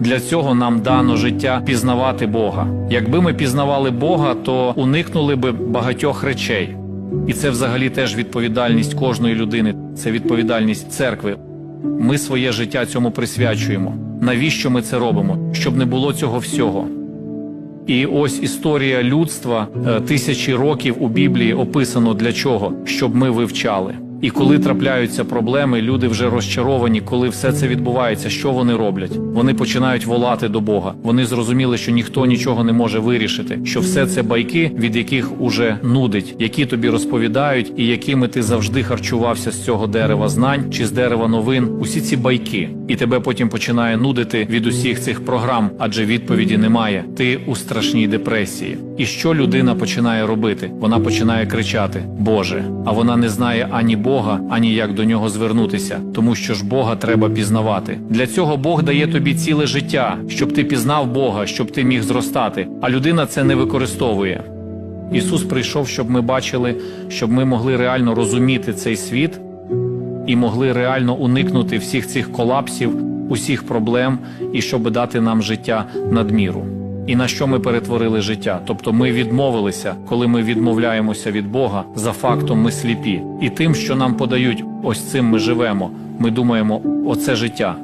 Для цього нам дано життя пізнавати Бога. Якби ми пізнавали Бога, то уникнули би багатьох речей. І це взагалі теж відповідальність кожної людини, це відповідальність церкви. Ми своє життя цьому присвячуємо. Навіщо ми це робимо? Щоб не було цього всього. І ось історія людства е, тисячі років у Біблії описано для чого? Щоб ми вивчали. І коли трапляються проблеми, люди вже розчаровані, коли все це відбувається, що вони роблять? Вони починають волати до Бога. Вони зрозуміли, що ніхто нічого не може вирішити, що все це байки, від яких уже нудить, які тобі розповідають, і якими ти завжди харчувався з цього дерева знань чи з дерева новин. Усі ці байки, і тебе потім починає нудити від усіх цих програм, адже відповіді немає. Ти у страшній депресії. І що людина починає робити? Вона починає кричати: Боже, а вона не знає ані Бога, ані як до нього звернутися, тому що ж Бога треба пізнавати. Для цього Бог дає тобі ціле життя, щоб ти пізнав Бога, щоб ти міг зростати. А людина це не використовує. Ісус прийшов, щоб ми бачили, щоб ми могли реально розуміти цей світ і могли реально уникнути всіх цих колапсів, усіх проблем, і щоб дати нам життя надміру. І на що ми перетворили життя? Тобто ми відмовилися, коли ми відмовляємося від Бога, за фактом ми сліпі. І тим, що нам подають, ось цим ми живемо. Ми думаємо, оце життя.